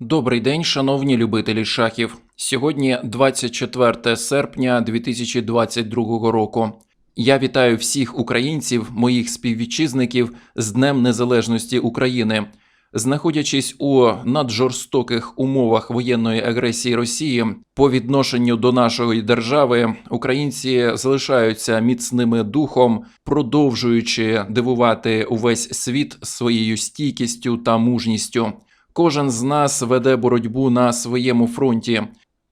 Добрий день, шановні любителі шахів. Сьогодні 24 серпня 2022 року. Я вітаю всіх українців, моїх співвітчизників з Днем Незалежності України. Знаходячись у наджорстоких умовах воєнної агресії Росії по відношенню до нашої держави, українці залишаються міцними духом, продовжуючи дивувати увесь світ своєю стійкістю та мужністю. Кожен з нас веде боротьбу на своєму фронті.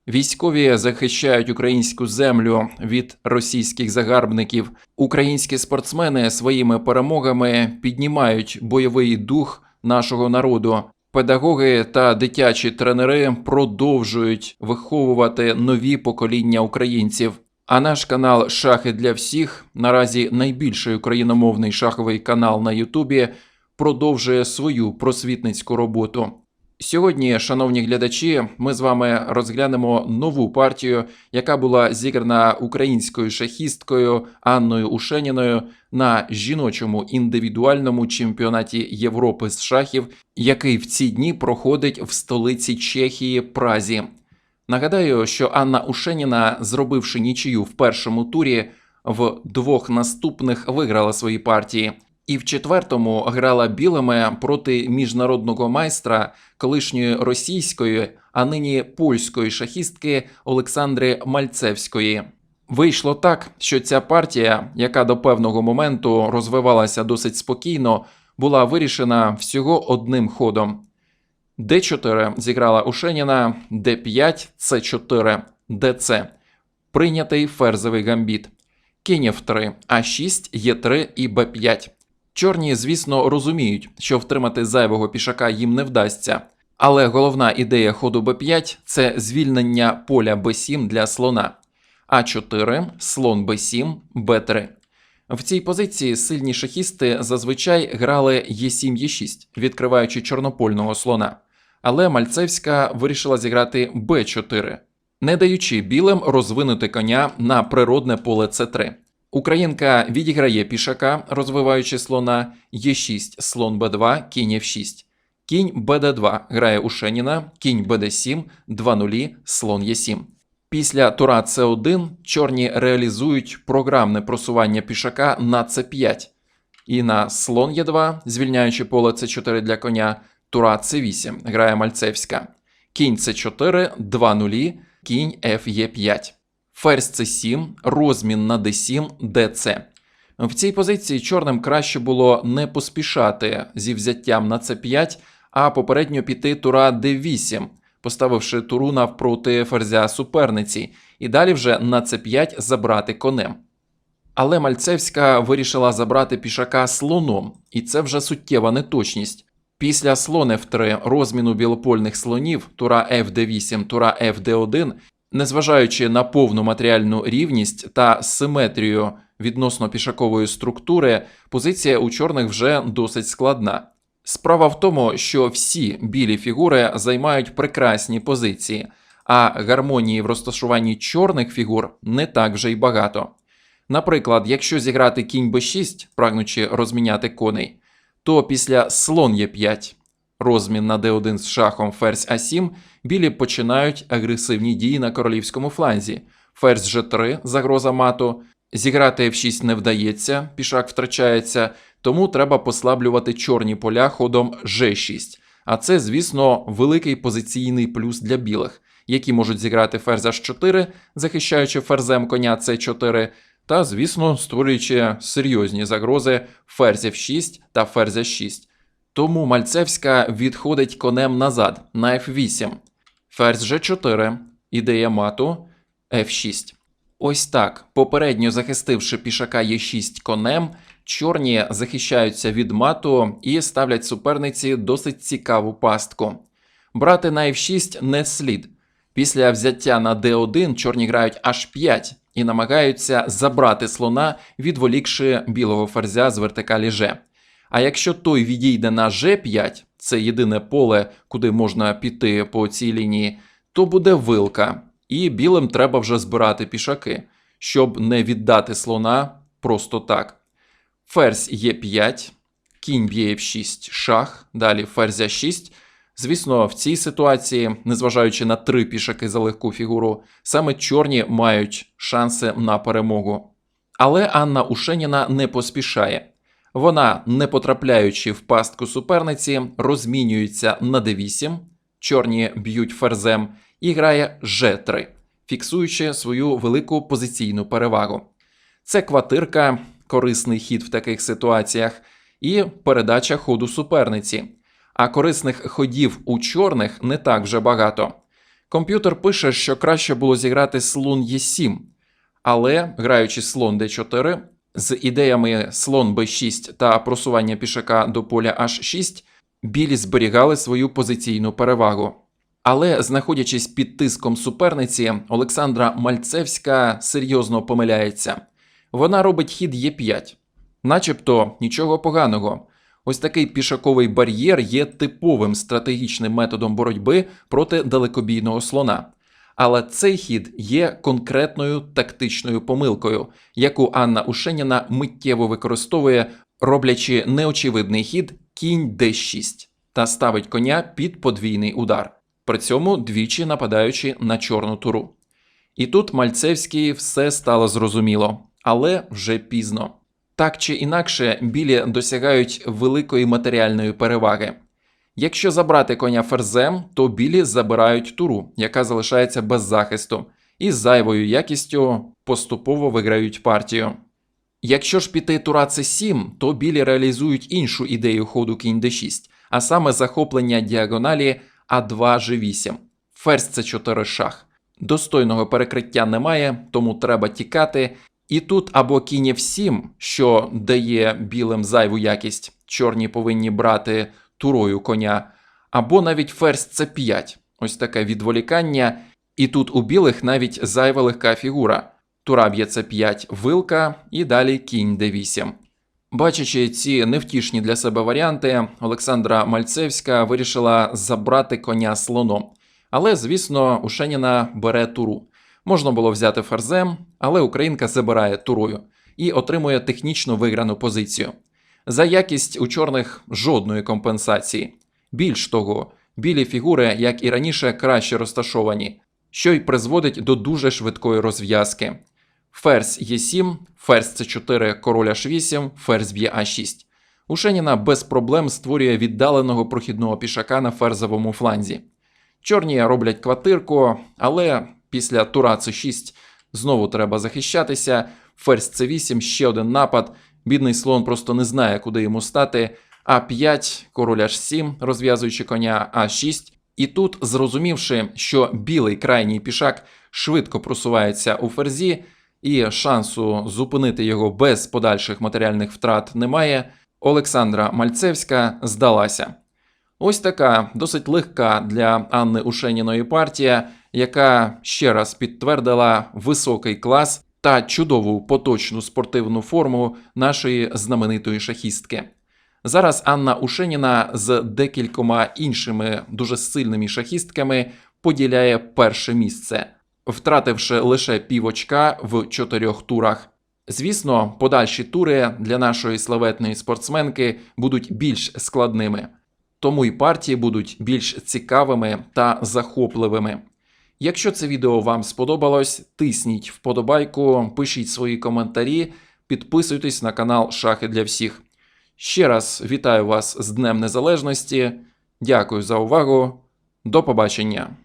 Військові захищають українську землю від російських загарбників. Українські спортсмени своїми перемогами піднімають бойовий дух нашого народу. Педагоги та дитячі тренери продовжують виховувати нові покоління українців. А наш канал Шахи для всіх наразі найбільший україномовний шаховий канал на Ютубі продовжує свою просвітницьку роботу. Сьогодні, шановні глядачі, ми з вами розглянемо нову партію, яка була зіграна українською шахісткою Анною Ушеніною на жіночому індивідуальному чемпіонаті Європи з шахів, який в ці дні проходить в столиці Чехії Празі. Нагадаю, що Анна Ушеніна, зробивши нічию в першому турі, в двох наступних виграла свої партії. І в четвертому грала білими проти міжнародного майстра колишньої російської, а нині польської шахістки Олександри Мальцевської. Вийшло так, що ця партія, яка до певного моменту розвивалася досить спокійно, була вирішена всього одним ходом. Д4 зіграла Ушеніна, Д5, С4, ДЦ. Прийнятий ферзовий гамбіт. Кінь F3, А6, Е3 і Б5. Чорні, звісно, розуміють, що втримати зайвого пішака їм не вдасться. Але головна ідея ходу Б5 це звільнення поля Б7 для слона. А4, слон Б7, Б3. В цій позиції сильні шахісти зазвичай грали Е7 Е6, відкриваючи чорнопольного слона. Але Мальцевська вирішила зіграти Б4, не даючи білим розвинути коня на природне поле С3. Українка відіграє пішака, розвиваючи слона Е6, слон Б2, кінь F6. Кінь БД2 грає Ушеніна, кінь БД7, 2 нулі, слон Е7. Після тура С1 чорні реалізують програмне просування пішака на С5. І на слон Е2, звільняючи поле С4 для коня, тура С8 грає Мальцевська. Кінь С4, 2 нулі, кінь Ф'Е5. Ферзь С7, розмін на d7, dc. В цій позиції чорним краще було не поспішати зі взяттям на c5, а попередньо піти тура d8, поставивши туру навпроти ферзя суперниці, і далі вже на c5 забрати конем. Але Мальцевська вирішила забрати пішака слоном, і це вже суттєва неточність. Після слон F3 розміну білопольних слонів, тура FD8, тура FD1 Незважаючи на повну матеріальну рівність та симетрію відносно пішакової структури, позиція у чорних вже досить складна. Справа в тому, що всі білі фігури займають прекрасні позиції, а гармонії в розташуванні чорних фігур не так вже й багато. Наприклад, якщо зіграти кінь b6, прагнучи розміняти коней, то після слон Е5 розмін на d1 з шахом ферзь А7, білі починають агресивні дії на королівському фланзі. Ферзь G3, загроза мату. Зіграти F6 не вдається, пішак втрачається, тому треба послаблювати чорні поля ходом G6. А це, звісно, великий позиційний плюс для білих, які можуть зіграти ферзь H4, захищаючи ферзем коня C4, та, звісно, створюючи серйозні загрози ферзь F6 та ферзь 6 тому Мальцевська відходить конем назад на F8. Ферзь G4, ідея мату F6. Ось так, попередньо захистивши пішака Е6 конем, чорні захищаються від мату і ставлять суперниці досить цікаву пастку. Брати на F6 не слід. Після взяття на D1 чорні грають H5 і намагаються забрати слона, відволікши білого ферзя з вертикалі G. А якщо той відійде на G5, це єдине поле, куди можна піти по цій лінії, то буде вилка, і білим треба вже збирати пішаки, щоб не віддати слона просто так. Ферзь Е5, кінь б'є F6, шах, далі ферзь 6, Звісно, в цій ситуації, незважаючи на три пішаки за легку фігуру, саме чорні мають шанси на перемогу. Але Анна Ушеніна не поспішає. Вона, не потрапляючи в пастку суперниці, розмінюється на d8, чорні б'ють ферзем і грає g3, фіксуючи свою велику позиційну перевагу. Це квартирка, корисний хід в таких ситуаціях, і передача ходу суперниці. А корисних ходів у чорних не так вже багато. Комп'ютер пише, що краще було зіграти слон Е7, але граючи слон d4 з ідеями слон b6 та просування пішака до поля h6, білі зберігали свою позиційну перевагу. Але, знаходячись під тиском суперниці, Олександра Мальцевська серйозно помиляється. Вона робить хід Е5. Начебто нічого поганого. Ось такий пішаковий бар'єр є типовим стратегічним методом боротьби проти далекобійного слона. Але цей хід є конкретною тактичною помилкою, яку Анна Ушеніна миттєво використовує, роблячи неочевидний хід кінь d6 та ставить коня під подвійний удар, при цьому двічі нападаючи на чорну туру. І тут Мальцевський все стало зрозуміло, але вже пізно. Так чи інакше, білі досягають великої матеріальної переваги. Якщо забрати коня ферзем, то білі забирають туру, яка залишається без захисту, і з зайвою якістю поступово виграють партію. Якщо ж піти тура c7, то білі реалізують іншу ідею ходу кінь d6, а саме захоплення діагоналі а2 g8, ферзь c4 шах. Достойного перекриття немає, тому треба тікати. І тут або кінь f7, що дає білим зайву якість, чорні повинні брати турою коня, або навіть ферзь c5, ось таке відволікання, і тут у білих навіть зайва легка фігура. Тура б'є c5 вилка і далі кінь d8. Бачачи ці невтішні для себе варіанти, Олександра Мальцевська вирішила забрати коня слоном. Але, звісно, Ушеніна бере туру. Можна було взяти ферзем, але українка забирає турою і отримує технічно виграну позицію. За якість у чорних жодної компенсації. Більш того, білі фігури, як і раніше, краще розташовані, що й призводить до дуже швидкої розв'язки. Ферзь Е7, ферзь С4, король H8, ферзь б'є А6. Ушеніна без проблем створює віддаленого прохідного пішака на ферзовому фланзі. Чорні роблять квартирку, але після тура С6 знову треба захищатися. Ферзь С8, ще один напад. Бідний слон просто не знає, куди йому стати. А5, король H7, розв'язуючи коня А6. І тут, зрозумівши, що білий крайній пішак швидко просувається у ферзі, і шансу зупинити його без подальших матеріальних втрат немає, Олександра Мальцевська здалася. Ось така досить легка для Анни Ушеніної партія, яка ще раз підтвердила високий клас та чудову поточну спортивну форму нашої знаменитої шахістки. Зараз Анна Ушеніна з декількома іншими дуже сильними шахістками поділяє перше місце, втративши лише півочка в чотирьох турах. Звісно, подальші тури для нашої славетної спортсменки будуть більш складними, тому й партії будуть більш цікавими та захопливими. Якщо це відео вам сподобалось, тисніть вподобайку, пишіть свої коментарі, підписуйтесь на канал Шахи для всіх. Ще раз вітаю вас з Днем Незалежності. Дякую за увагу. До побачення!